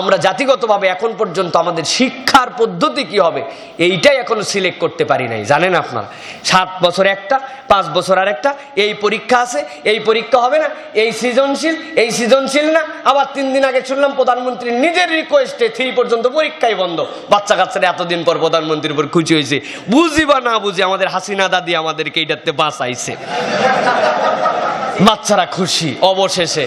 আমরা জাতিগতভাবে এখন পর্যন্ত আমাদের শিক্ষার পদ্ধতি কি হবে, এইটাই এখনও সিলেক্ট করতে পারি নাই। জানেন আপনারা? সাত বছর একটা, পাঁচ বছর আর একটা এই পরীক্ষা আছে, এই পরীক্ষা হবে না, এই সৃজনশীল এই সৃজনশীল না। আবার তিন দিন আগে শুনলাম প্রধানমন্ত্রী নিজের রিকোয়েস্টে থ্রি পর্যন্ত পরীক্ষাই বন্ধ। বাচ্চা কাচ্চারা এতদিন পর প্রধানমন্ত্রীর উপর খুশি হয়েছে। বুঝি বা না বুঝি, আমাদের হাসিনা দাদি আমাদেরকে এইটাতে বাঁচাইছে। বাচ্চারা খুশি, অবশেষে।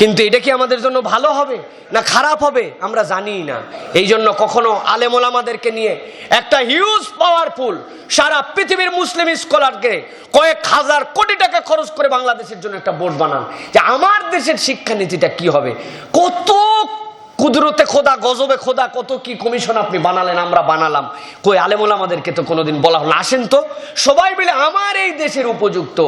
কিন্তু এটা কি আমাদের জন্য ভালো হবে না খারাপ হবে? আমরা জানি না। এই জন্য কখনো আলেমোলামাদেরকে নিয়ে একটা হিউজ পাওয়ারফুল সারা পৃথিবীর মুসলিম স্কলারকে কয়েক হাজার কোটি টাকা খরচ করে বাংলাদেশের জন্য একটা বোর্ড বানান। যে আমার দেশের শিক্ষানীতিটা কি হবে? কত কুদরতে খোদা, গজবে খোদা, কত কি কমিশন আপনি বানালেন, আমরা বানালাম। কই আলেমুল আমাদেরকে তো কোনোদিন বলা হলো। আসেন তো। সবাই মিলে আমার এই দেশের উপযুক্ত।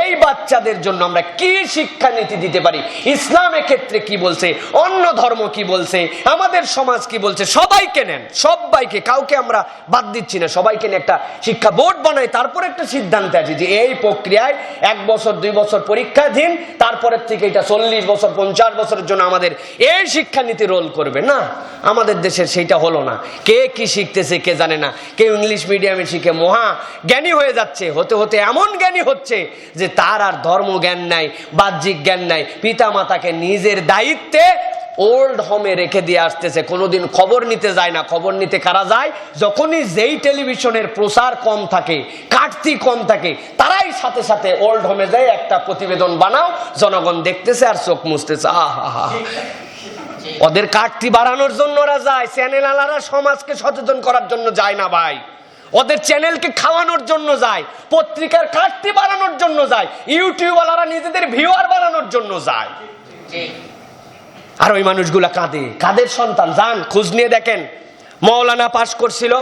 এই বাচ্চাদের জন্য আমরা কি শিক্ষানীতি দিতে পারি? ইসলামের ক্ষেত্রে কি বলছে? অন্য ধর্ম কি বলছে? আমাদের সমাজ কি বলছে? সবাইকে নেন, সবাইকে। কাউকে আমরা বাদ দিচ্ছি না। সবাইকে নিয়ে একটা শিক্ষা বোর্ড বানাই, তারপর একটা সিদ্ধান্তে আছে যে এই প্রক্রিয়ায় এক বছর, দুই বছর পরীক্ষা দিন তারপরের থেকে এটা চল্লিশ বছর, পঞ্চাশ বছরের জন্য আমাদের এই শিক্ষানীতি রোল করবে, না? আমাদের দেশের সেইটা হলো না। কে কি শিখতেছে কে জানে না। কেউ ইংলিশ মিডিয়ামে শিখে মহা জ্ঞানী হয়ে যাচ্ছে। হতে হতে এমন জ্ঞানী হচ্ছে যে তার আর ধর্ম জ্ঞান নাই, বাহ্যিক জ্ঞান নাই। পিতা মাতাকে নিজের দায়িত্বে ওল্ড হোমে রেখে দিয়ে আসতেছে। কোনোদিন খবর নিতে যায় না। খবর নিতে কারা যায়? যখনই যেই টেলিভিশনের প্রচার কম থাকে কাটতি কম থাকে, তারাই সাথে সাথে ওল্ড হোমে যায়, একটা প্রতিবেদন বানাও, জনগণ দেখতেছে আর চোখ মুছতেছে। আহা। ওদের কাটতি বাড়ানোর জন্য ওরা যায়। চ্যানেল আলারা সমাজকে সচেতন করার জন্য যায় না ভাই। ওদের চ্যানেলকে খাওয়ানোর জন্য যায়, পত্রিকার কাটতি বাড়ানোর জন্য যায় ইউটিউবওয়ালারা নিজেদের ভিউয়ার বাড়ানোর জন্য যায়। আর ওই মানুষগুলা কাঁদে। কাদের সন্তান? যান, খোঁজ নিয়ে দেখেন। মৌলানা পাশ করছিল,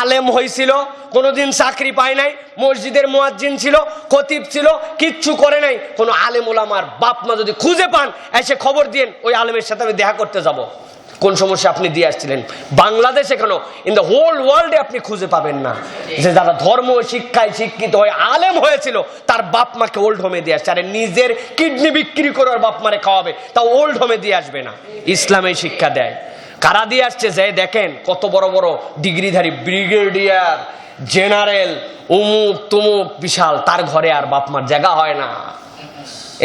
আলেম হয়েছিল কোনোদিন চাকরি পায় নাই, মসজিদের মোয়াজ্জিন ছিল, খতিব ছিল, কিচ্ছু করে নাই। কোনো আলেম ওলামার বাপ মা যদি খুঁজে পান, এসে খবর দিন ওই আলেমের সাথে আমি দেখা করতে যাব। কোন সমস্যা আপনি দিয়ে আসছিলেন? বাংলাদেশে কেন ইন দ্য হোল ওয়ার্ল্ডে আপনি খুঁজে পাবেন না। যে যারা ধর্ম শিক্ষায় শিক্ষিত হয়ে আলেম হয়েছিল, তার বাপ মাকে ওল্ড হোমে দিয়ে আসছে। আরে নিজের কিডনি বিক্রি করে ওর বাপ মারে খাওয়াবে তা ওল্ড হোমে দিয়ে আসবে না। ইসলামে শিক্ষা দেয়। কারা দিয়ে আসছে যে, দেখেন, কত বড় বড় ডিগ্রিধারী ব্রিগেডিয়ার জেনারেল, উমুক, তুমুক, বিশাল, তার ঘরে আর বাপমার জায়গা হয় না।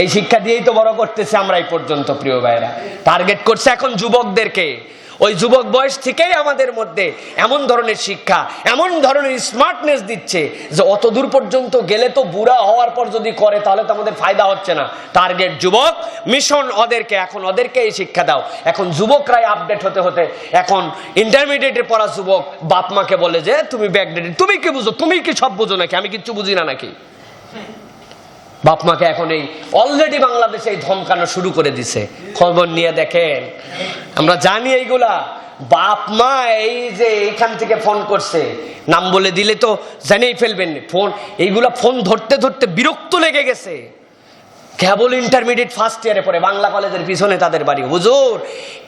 এই শিক্ষা দিয়েই তো বড় করতেছে আমরা এই পর্যন্ত, প্রিয় ভাইরা টার্গেট করছে এখন যুবকদেরকে। ওই যুবক বয়স থেকেই আমাদের মধ্যে এমন ধরনের শিক্ষা, এমন ধরনের স্মার্টনেস দিচ্ছে যে অত দূর পর্যন্ত গেলে তো বুড়া হওয়ার পর যদি করে তাহলে তো আমাদের ফায়দা হচ্ছে না। টার্গেট যুবক মিশন ওদেরকে, এখন ওদেরকে এই শিক্ষা দাও। এখন যুবকরাই আপডেট হতে হতে, এখন ইন্টারমিডিয়েটে পড়া যুবক বাপ মাকে বলে যে, তুমি ব্যাকডেটেড তুমি কি বুঝো? তুমি কি সব বুঝো নাকি? আমি কিচ্ছু বুঝি না নাকি? বাপ মাকে এখন এই অলরেডি বাংলাদেশে এই ধমকানো শুরু করে দিছে। খবর নিয়ে দেখেন, আমরা জানি এইগুলা। বাপ মা এই যে এখান থেকে ফোন করছে, নাম বলে দিলে তো জানিয়ে ফেলবেন। ফোন, এইগুলা ফোন ধরতে ধরতে বিরক্ত লেগে গেছে। কেবল ইন্টারমিডিয়েট ফার্স্ট ইয়ারে পড়ে, বাংলা কলেজের পিছনে তাদের বাড়ি। হুজুর,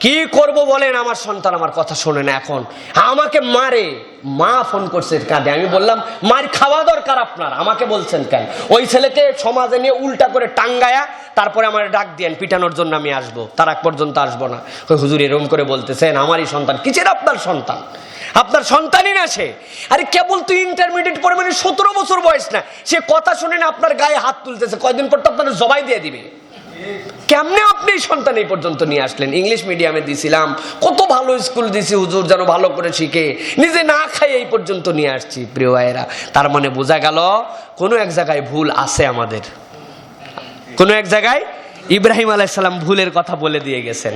কি করব বলেন? আমার সন্তান আমার কথা শোনে না এখন। আমাকে মারে, মা ফোন করছে, কাঁদে। আমি বললাম, মার খাওয়া দরকার আপনার। আমাকে বলছেন কেন? ওই ছেলেকে সমাজে নিয়ে উল্টা করে টাঙ্গায়া, তারপরে আমার ডাক দিয়েন, পিটানোর জন্য আমি আসব। তার আগ পর্যন্ত আসব না। হুজুর, এরকম করে বলতেছেন? আমারই সন্তান। কিসের আপনার সন্তান? আপনার সন্তানই না সে। আরে কেবল তুই ইন্টারমিডিয়েট পড়ে মানে সতেরো বছর বয়স না। সে কথা শুনে না আপনার গায়ে হাত তুলতেছে। কয়দিন পর তো আপনার জবাই দিয়ে দিবে। কেমনে আপনি সন্তান এই পর্যন্ত নিয়ে আসলেন? ইংলিশ মিডিয়ামে দিছিলাম। কত ভালো স্কুল দিছি, হুজুর যেন ভালো করে শিখে। নিজে না খাই এই পর্যন্ত নিয়ে আসছি, প্রিয় ভাইয়েরা। তার মানে বোঝা গেল, কোনো এক জায়গায় ভুল আছে আমাদের। কোনো এক জায়গায় ইব্রাহিম আলাইসাল্লাম ভুলের কথা বলে দিয়ে গেছেন।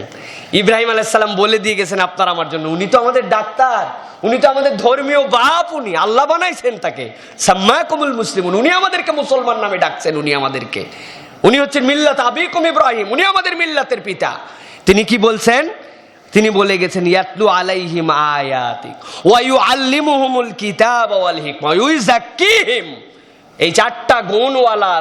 ইব্রাহিম আলাইসাল্লাম বলে দিয়ে গেছেন, আপনার আমার জন্য। উনি তো আমাদের ডাক্তার, উনি তো আমাদের ধর্মীয় বাপ উনি, আল্লাহ বানাইছেন তাকে। সাম্মা কবুল মুসলিম উনি আমাদেরকে মুসলমান নামে ডাকছেন, উনি আমাদেরকে। উনি হচ্ছেন মিল্লাত আবিকুম ইব্রাহিম, উনি আমাদের মিল্লাতের পিতা। তিনি কি বলছেন? তিনি বলে গেছেন, ইয়াতলু আলাইহিম আয়াতিক, ওয়া ইউআল্লিমুহুমুল কিতাব ওয়াল হিকমা, ওয়া ইউযাক্কিহিম। এই চারটা গুণওয়ালা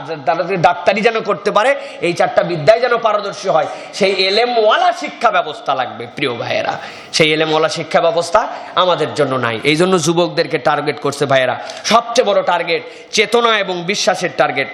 যে ডাক্তারি যেন করতে পারে, এই চারটা বিদ্যায় যেন পারদর্শী হয়, সেই এলেমওয়ালা শিক্ষা ব্যবস্থা লাগবে, প্রিয় ভাইয়েরা। সেই এলেমওয়ালা শিক্ষা ব্যবস্থা আমাদের জন্য নাই। এই জন্য যুবকদেরকে টার্গেট করছে ভাইয়েরা, সবচেয়ে বড় টার্গেট চেতনা এবং বিশ্বাসের টার্গেট।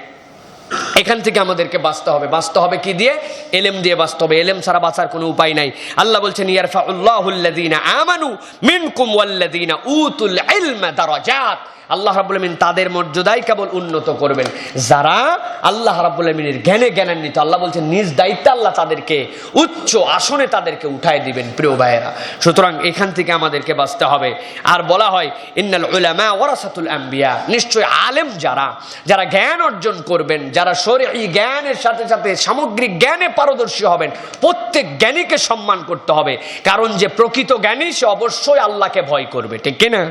এখান থেকে আমাদেরকে বাঁচতে হবে। বাঁচতে হবে কি দিয়ে? এলেম দিয়ে বাঁচতে হবে। এলেম ছাড়া বাঁচার কোনো উপায় নাই। আল্লাহ বলছেন, ইয়ারফাউল্লাহুল্লাযীনা আমানু মিনকুম ওয়াল্লাযীনা উতুল ইলমা দারাজাত। আল্লাহ রাব্বুল আমিন তাদের মর্যাদাই কেবল উন্নত করবেন। যারা আল্লাহ রাব্বুল আমিনের জ্ঞানে জ্ঞানান্বিত, আল্লাহ বলছেন নিজ দায়িত্বে আল্লাহ তাদেরকে, উচ্চ আসনে তাদেরকে উঠায় দিবেন, প্রিয় ভাইয়েরা। সুতরাং এখান থেকে আমাদেরকে বাঁচতে হবে। আর বলা হয়, ইন্নাল উলামা ওয়ারাসাতুল আম্বিয়া নিশ্চয় আলেম যারা যারা জ্ঞান অর্জন করবেন, যারা শরীয়ী জ্ঞানের সাথে সাথে সামগ্রিক জ্ঞানে পারদর্শী হবেন, প্রত্যেক জ্ঞানীকে সম্মান করতে হবে। কারণ যে প্রকৃত জ্ঞানী, সে অবশ্যই আল্লাহকে ভয় করবে। ঠিক কিনা?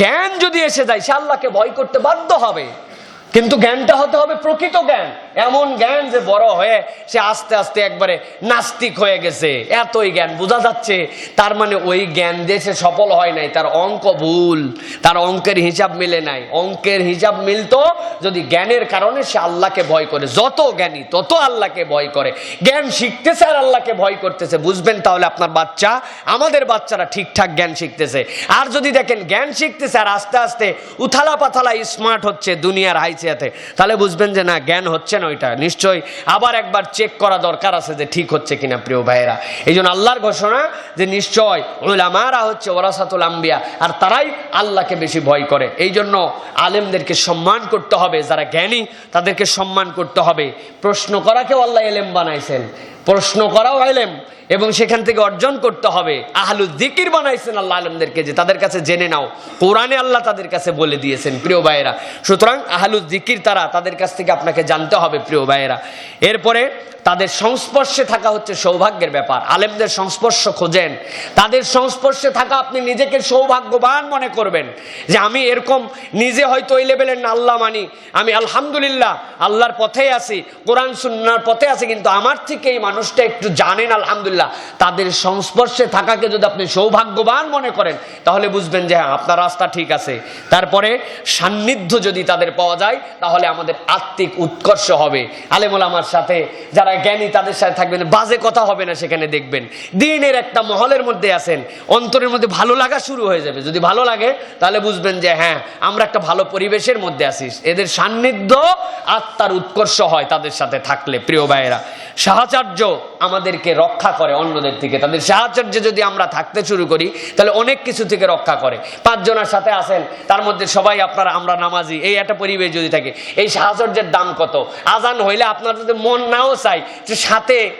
জ্ঞান যদি এসে যায় সে আল্লাহকে ভয় করতে বাধ্য হবে। কিন্তু জ্ঞানটা হতে হবে প্রকৃত জ্ঞান। এমন জ্ঞান যে বড় হয়ে সে আস্তে আস্তে একবারে নাস্তিক হয়ে গেছে। এতই জ্ঞান, বোঝা যাচ্ছে। তার মানে ওই জ্ঞান দিয়ে সে সফল হয় নাই। তার অঙ্ক ভুল, তার অঙ্কের হিসাব মিলে নাই। অঙ্কের হিসাব মিলতো যদি জ্ঞানের কারণে সে আল্লাহকে ভয় করে। যত জ্ঞানী, তত আল্লাহকে ভয় করে। জ্ঞান শিখতেছে আর আল্লাহকে ভয় করতেছে। বুঝবেন তাহলে আপনার বাচ্চা, আমাদের বাচ্চারা ঠিকঠাক জ্ঞান শিখতেছে। আর যদি দেখেন জ্ঞান শিখতেছে আর আস্তে আস্তে উথালা পাথালা স্মার্ট হচ্ছে দুনিয়ার হাইসিয়াতে, তাহলে বুঝবেন যে না, জ্ঞান হচ্ছে না। ওইটা। নিশ্চয়ই আবার একবার চেক করা দরকার আছে যে ঠিক হচ্ছে কিনা, প্রিয় ভাইয়েরা। এই জন্য আল্লাহর ঘোষণা যে নিশ্চয় ওলামারা হচ্ছে ওরাসাতুল আম্বিয়া, আর তারাই আল্লাহকে বেশি ভয় করে। এই জন্য আলেমদেরকে সম্মান করতে হবে, যারা জ্ঞানী, তাদেরকে সম্মান করতে হবে। প্রশ্ন করাকেও আল্লাহ এলেম বানাইছেন? প্রশ্ন করাও আইলেম এবং সেখান থেকে অর্জন করতে হবে। আহলু জিকির বানাইছেন আল্লাহ আলমদেরকে যে তাদের কাছে জেনে নাও। কোরআনে আল্লাহ তাদের কাছে বলে দিয়েছেন, প্রিয় ভাইয়েরা। সুতরাং আহলু জিকির তারা তাদের কাছ থেকে আপনাকে জানতে হবে, প্রিয় ভাইয়েরা। এরপরে তাদের সংস্পর্শে থাকা হচ্ছে সৌভাগ্যের ব্যাপার। আলেমদের সংস্পর্শ খোঁজেন। তাদের সংস্পর্শে থাকা আপনি নিজেকে সৌভাগ্যবান মনে করবেন যে আমি এরকম নিজে হয়তো ওই লেভেলের আল্লাহ মানি। আমি আলহামদুলিল্লাহ আল্লাহর পথে আছি, কোরআন সুন্নার পথে আছি, কিন্তু আমার থেকে এই মানুষটা একটু জানেন, আলহামদুলিল্লাহ। তাদের সংস্পর্শে থাকাকে যদি আপনি সৌভাগ্যবান মনে করেন, তাহলে বুঝবেন যে হ্যাঁ আপনার রাস্তা ঠিক আছে। তারপরে সান্নিধ্য যদি তাদের পাওয়া যায়, তাহলে আমাদের আত্মিক উৎকর্ষ হবে। আলেমুল আমার সাথে যারা জ্ঞানী, তাদের সাথে থাকবেন, বাজে কথা হবে না সেখানে দেখবেন। দিনের একটা মহলের মধ্যে আছেন, অন্তরের মধ্যে ভালো লাগা শুরু হয়ে যাবে। যদি ভালো লাগে, তাহলে বুঝবেন যে হ্যাঁ আমরা একটা ভালো পরিবেশের মধ্যে আছি। এদের সান্নিধ্য আত্মার উৎকর্ষ হয় তাদের সাথে থাকলে, প্রিয় ভাইয়েরা। সাহাচার্য আমাদেরকে রক্ষা করে অন্যদের থেকে। তাদের সাহাচার্য যদি আমরা থাকতে শুরু করি, তাহলে অনেক কিছু থেকে রক্ষা করে। পাঁচজনের সাথে আসেন তার মধ্যে সবাই আপনারা, আমরা নামাজি। এই একটা পরিবেশ যদি থাকে, এই সাহাচর্যের দাম কত? আজান হইলে আপনার যদি মন নাও চাই সাথে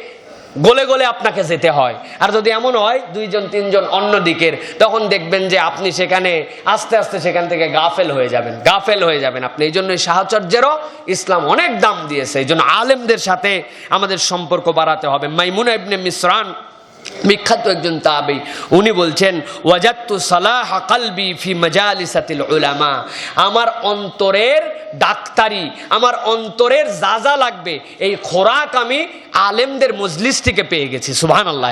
গলে গোলে আপনাকে যেতে হয়। আর যদি এমন হয়, দুইজন, তিনজন অন্য দিকের, তখন দেখবেন যে আপনি সেখানে আস্তে আস্তে সেখান থেকে গাফেল হয়ে যাবেন, গাফেল হয়ে যাবেন আপনি। এই জন্যই সাহচর্যেরও ইসলাম অনেক দাম দিয়েছে। এই জন্য আলেমদের সাথে আমাদের সম্পর্ক বাড়াতে হবে। মাইমুনা ইবনে মিসরান বিখ্যাত একজন তাবি উনি বলছেন ওয়াজাত্তু সালাহ কালবি ফি মাজালিসাতিল উলামা। আমার অন্তরের ডাক্তারি, আমার অন্তরের যা যা লাগবে, এই খোরাক আমি আলেমদের মজলিস থেকে পেয়ে গেছি। সুবহান আল্লাহ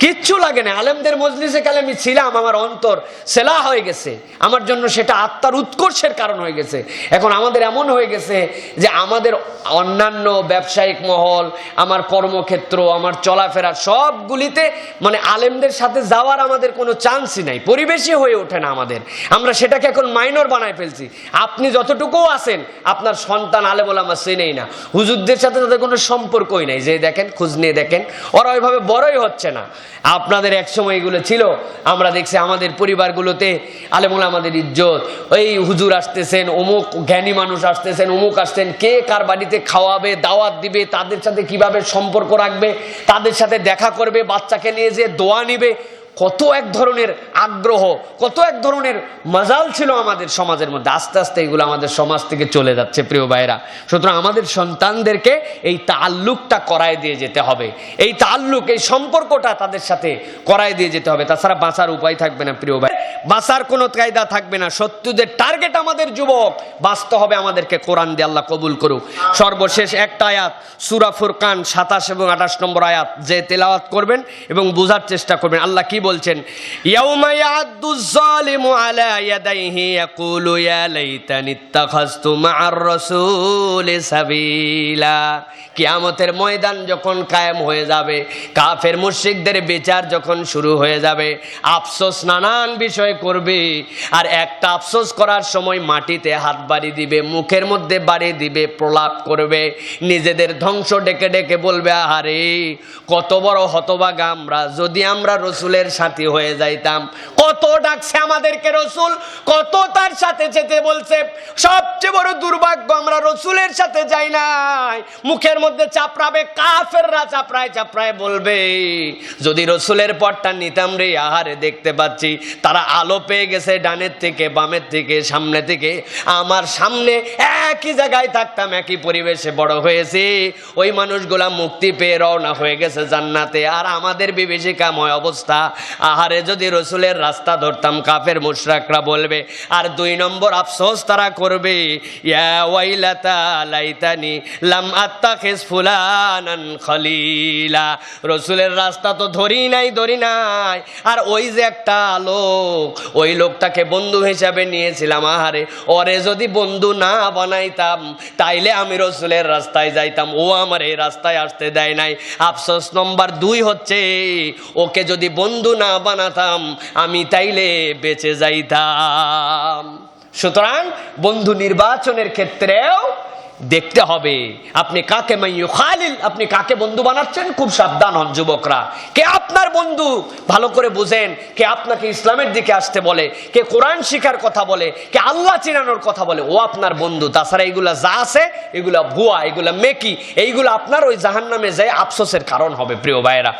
কিচ্ছু লাগে না। আলেমদের মজলিসে কালে আমি ছিলাম, আমার অন্তর সেলা হয়ে গেছে। আমার জন্য সেটা আত্মার উৎকর্ষের কারণ হয়ে গেছে। এখন আমাদের এমন হয়ে গেছে যে আমাদের অন্যান্য ব্যবসায়িক মহল, আমার কর্মক্ষেত্র, আমার চলাফেরা সবগুলিতে মানে আলেমদের সাথে যাওয়ার আমাদের কোনো চান্সই নাই। পরিবেশই হয়ে ওঠে না আমাদের। আমরা সেটাকে এখন মাইনর বানায় ফেলছি। আপনি যতটুকু আছেন, আপনার সন্তান আলেম ওলামা চেনেই না। হুজুরদের সাথে তাদের কোনো সম্পর্কই নাই। যে দেখেন, খোঁজ নিয়ে দেখেন, ওরা ওইভাবে বড়ই হচ্ছে না। আপনাদের এক সময় এগুলো ছিল। আমরা দেখছি আমাদের পরিবারগুলোতে আলেমুল আমাদের ইজ্জত। ওই হুজুর আসতেছেন, অমুক জ্ঞানী মানুষ আসতেছেন, অমুক আসতেন, কে কার বাড়িতে খাওয়াবে, দাওয়াত দিবে, তাদের সাথে কীভাবে সম্পর্ক রাখবে, তাদের সাথে দেখা করবে, বাচ্চাকে নিয়ে যে দোয়া নিবে। কত এক ধরনের আগ্রহ, কত এক ধরনের মজাল ছিল আমাদের সমাজের মধ্যে। আস্তে আস্তে এগুলো আমাদের সমাজ থেকে চলে যাচ্ছে, প্রিয় ভাইরা সুতরাং আমাদের সন্তানদেরকে এই তাল্লুকটা করায় দিয়ে যেতে হবে। এই তাল্লুক এই সম্পর্কটা তাদের সাথে করায় দিয়ে যেতে হবে। তাছাড়া বাঁচার উপায় থাকবে না, প্রিয় ভাই। বাঁচার কোনো কায়দা থাকবে না। সত্যদের টার্গেট আমাদের যুবক। বাঁচতে হবে আমাদেরকে কোরআন দিয়ে আল্লাহ কবুল করুক। সর্বশেষ একটা আয়াত, সুরা ফুরকান সাতাশ এবং আঠাশ নম্বর আয়াত, যে তেলাওয়াত করবেন এবং বোঝার চেষ্টা করবেন। আল্লাহ কি বলছেন? কিয়ামতের ময়দান যখন কায়েম হয়ে যাবে, কাফের মুশরিকদের বিচার যখন শুরু হয়ে যাবে, আফসোস নানান বিষয়ে করবে। আর একটা আফসোস করার সময় মাটিতে হাত বাড়ি দিবে, মুখের মধ্যে বাড়ি দিবে, প্রলাপ করবে। নিজেদের ধ্বংস ডেকে ডেকে বলবে, আহারে, কত বড় হতবাগা আমরা। যদি আমরা রসুলের সাথী হয়ে যাইতাম, কত ডাকছে আমাদেরকে রসুল, কত তার সাথে যেতে বলছে। সবচেয়ে বড় দুর্ভাগ্য, আমরা রসুলের সাথে যাই নাই। মুখের মধ্যে চাপড়াবে, কাফেররা চাপড়ায় চাপড়ায় বলবে, যদি রসুলের পথটা নিতাম রে, আহারে, দেখতে পাচ্ছি, তারা আলো পেয়ে গেছে ডানের থেকে, বামের থেকে, সামনে থেকে। আমার সামনে একই জায়গায় থাকতাম, একই পরিবেশে বড় হয়েছে। ওই মানুষগুলা মুক্তি পেয়ে রওনা হয়ে গেছে জান্নাতে। আর আমাদের বিভীষিকাময় অবস্থা, আহারে যদি রসুলের রাস্তা ধরতাম, কাফের মুশরাকরা বলবে, আর দুই নম্বর আফসোস তারা করবে লাইতানি লাম খলিলা। রসুলের রাস্তা তো ধরি নাই ধরি নাই। আর ওই যে একটা লোক ওই লোকটাকে বন্ধু হিসাবে নিয়েছিলাম, আহারে। ওরে যদি বন্ধু না বানাইতাম, তাইলে আমি রসুলের রাস্তায় যাইতাম, ও আমার এই রাস্তায় আসতে দেয় নাই। আফসোস নম্বর দুই হচ্ছে, ওকে যদি বন্ধু না বানাতাম, আমি তাইলে বেঁচে যাইতাম। সুতরাং বন্ধু নির্বাচনের ক্ষেত্রেও দেখতে হবে। আপনি কাকে মাইয়ু খালিল? আপনি কাকে বন্ধু বানাচ্ছেন? খুব সাবধান হন যুবকরা। কে আপনার বন্ধু? ভালো করে বুঝেন। কে আপনাকে ইসলামের দিকে আসতে বলে? কে কোরআন শিখার কথা বলে? কে আল্লাহ চিনানোর কথা বলে? ও আপনার বন্ধু। তাছাড়া এগুলা যা আছে, এগুলা ভুয়া, এগুলা মেকি, এইগুলো আপনার ওই জাহান্নামে যায় আফসোসের কারণ হবে, প্রিয় ভাইয়েরা।